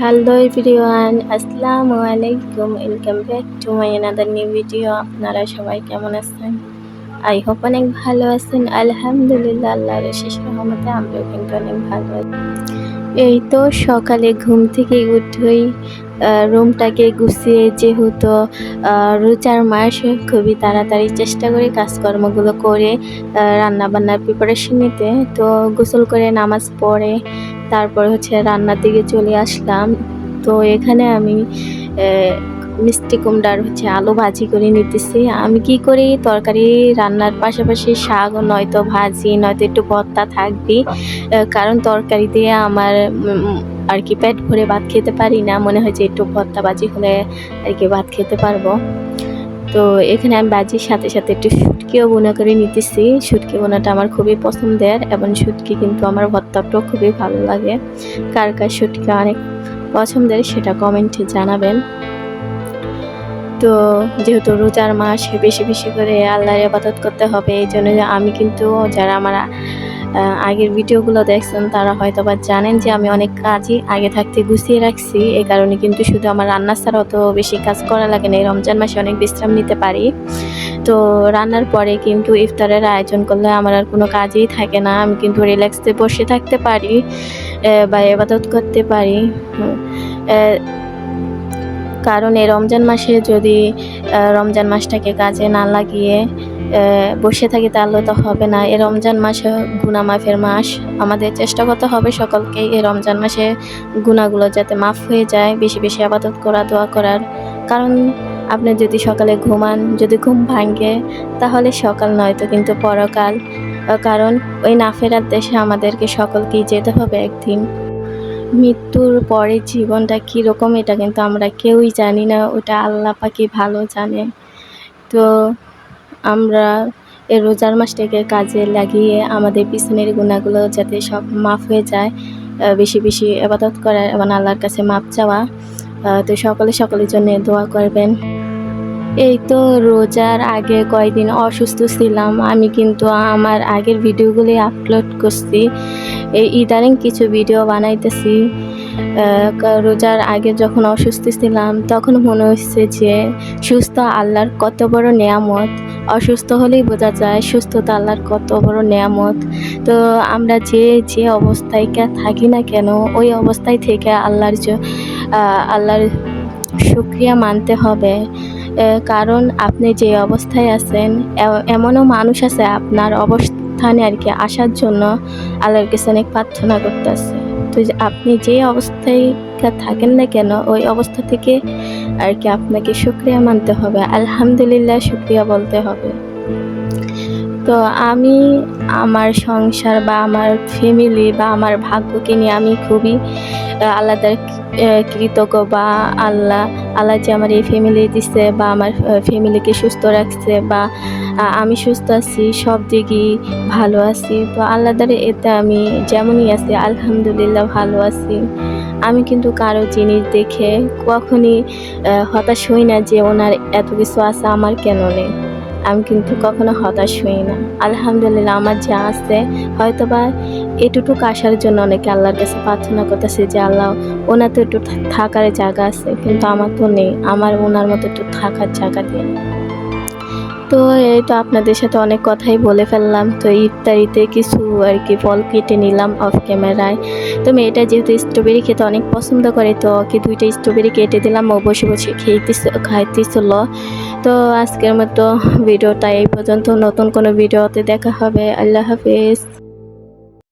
Hello everyone আসসালামু আলাইকুম welcome back to my another new video আপনারা সবাই কেমন আছেন? আই হোপ অনেক ভালো আছেন। আলহামদুলিল্লাহ, আল্লাহর শেষ রহমতে আমরাও কিন্তু অনেক ভালো এই তো সকালে ঘুম থেকে উঠেই রুমটাকে গুছিয়ে যেহেতু রোজার মাস, খুবই তাড়াতাড়ি চেষ্টা করি কাজকর্মগুলো করে রান্না বান্নার প্রিপারেশন নিতে, তো গোসল করে নামাজ পড়ে তারপর হচ্ছে রান্নার দিকে চলে আসলাম। তো এখানে আমি মিষ্টি কুমড়ার হচ্ছে আলু ভাজি করে নিতেছি। আমি কি করি, তরকারি রান্নার পাশাপাশি শাক নয়তো ভাজি, নয়তো একটু ভর্তা থাকবি কারণ তরকারি দিয়ে আমার আর কি পেট ভরে ভাত খেতে পারি না। মনে হয় যে একটু ভর্তা ভাজি হলে আর কি ভাত খেতে পারব। তো এখানে আমি বাজির সাথে সাথে একটু শুটকিও বোনা করে নিতেছি। শুটকি বোনাটা আমার খুবই পছন্দের এবং শুটকি কিন্তু আমার ভর্তাটাও খুবই ভালো লাগে। কার কার শুটকি অনেক পছন্দের সেটা কমেন্টে জানাবেন। তো যেহেতু রোজার মাস, বেশি বেশি করে আল্লাহর আবাদত করতে হবে, এই জন্য আমি কিন্তু যারা আমার আগের ভিডিওগুলো দেখছেন, তারা হয়তো বা জানেন যে আমি অনেক কাজই আগে থাকতে গুছিয়ে রাখছি। এই কারণে কিন্তু শুধু আমার রান্না ছাড়া অত বেশি কাজ করা লাগে না। এই রমজান মাসে অনেক বিশ্রাম নিতে পারি। তো রান্নার পরে কিন্তু ইফতারের আয়োজন করলে আমার আর কোনো কাজই থাকে না। আমি কিন্তু রিল্যাক্সে বসে থাকতে পারি বা এবাদত করতে পারি। কারণ এই রমজান মাসে যদি রমজান মাসটাকে কাজে না লাগিয়ে বসে থাকি তাহলে তো হবে না। এ রমজান মাসে গুণা মাফের মাস। আমাদের চেষ্টা করতে হবে সকলকে এই রমজান মাসে গুণাগুলো যাতে মাফ হয়ে যায়, বেশি বেশি আবাদত করা, দোয়া করার। কারণ আপনি যদি সকালে ঘুমান, যদি ঘুম ভাঙে, তাহলে সকাল নয়তো কিন্তু পরকাল। কারণ ওই না ফেরার দেশে আমাদেরকে সকলকেই যেতে হবে একদিন। মৃত্যুর পরে জীবনটা কীরকম এটা কিন্তু আমরা কেউই জানি না, ওটা আল্লাহ পাকি ভালো জানে তো আমরা এই রোজার মাসটাকে কাজে লাগিয়ে আমাদের পিছনের গুণাগুলো যাতে সব মাফ হয়ে যায় বেশি বেশি আবাদত করা এবং আল্লাহর কাছে মাপ চাওয়া তো সকলে সকলের জন্য দোয়া করবেন। এই তো রোজার আগে কয়দিন অসুস্থ ছিলাম, আমি কিন্তু আমার আগের ভিডিওগুলি আপলোড করছি। এই ইদানিং কিছু ভিডিও বানাইতেছি। রোজার আগে যখন অসুস্থ ছিলাম, তখন মনে হচ্ছে যে সুস্থ আল্লাহর কত বড় নেয়ামত। অসুস্থ হলেই বোঝা যায়, সুস্থতা আল্লাহর কত বড় নেয়ামত। তো আমরা যে যে অবস্থায় থাকি না কেন, ওই অবস্থায় থেকে আল্লাহর আল্লাহর শুক্রিয়া মানতে হবে। কারণ আপনি যে অবস্থায় আছেন এমনও মানুষ আছে আপনার অবস্থানে আর কি আসার জন্য আল্লাহর কাছে অনেক প্রার্থনা করতেছে। তো আপনি যে অবস্থায় থাকেন না কেন, ওই অবস্থা থেকে আর কি আপনাকে শুক্রিয়া মানতে হবে। আলহামদুলিল্লাহ, শুক্রিয়া বলতে হবে। তো আমি আমার সংসার বা আমার ফ্যামিলি বা আমার ভাগ্যকে নিয়ে আমি খুবই আলাদা কৃতজ্ঞ বা আল্লাহ আল্লাহ যে আমার এই ফ্যামিলি দিচ্ছে বা আমার ফ্যামিলিকে সুস্থ রাখছে বা আমি সুস্থ আছি, সব দিকই ভালো আছি। তো আল্লাহ দ্বারা এতে আমি যেমনই আছি, আলহামদুলিল্লাহ ভালো আছি। আমি কিন্তু কারও জিনিস দেখে কখনই হতাশ হই না যে ওনার এত কিছু আছে আমার কেন নেই। আমি কিন্তু কখনো হতাশ হই না আলহামদুলিল্লাহ আমার যা আছে হয়তো বা এটুটুক আসার জন্য অনেকে আল্লাহর কাছে প্রার্থনা করতেছে যে, আল্লাহ ওনার তো একটু থাকার জায়গা আছে। কিন্তু আমার তো নেই। আমার ওনার মতো একটু থাকার জায়গা দিন তো এই তো আপনাদের সাথে অনেক কথাই বলে ফেললাম। তো ইফতারিতে কিছু আর কি ফল কেটে নিলাম অফ ক্যামেরায় তো মেয়েটা যেহেতু স্ট্রবেরি খেতে অনেক পছন্দ করে, তো ওকে দুইটা স্ট্রবেরি কেটে দিলাম। ও বসে বসে খেয়েতে খাইতেছিল। তো আজকের মতো ভিডিওটা এই পর্যন্ত। নতুন কোনো ভিডিওতে দেখা হবে। আল্লাহ হাফিজ।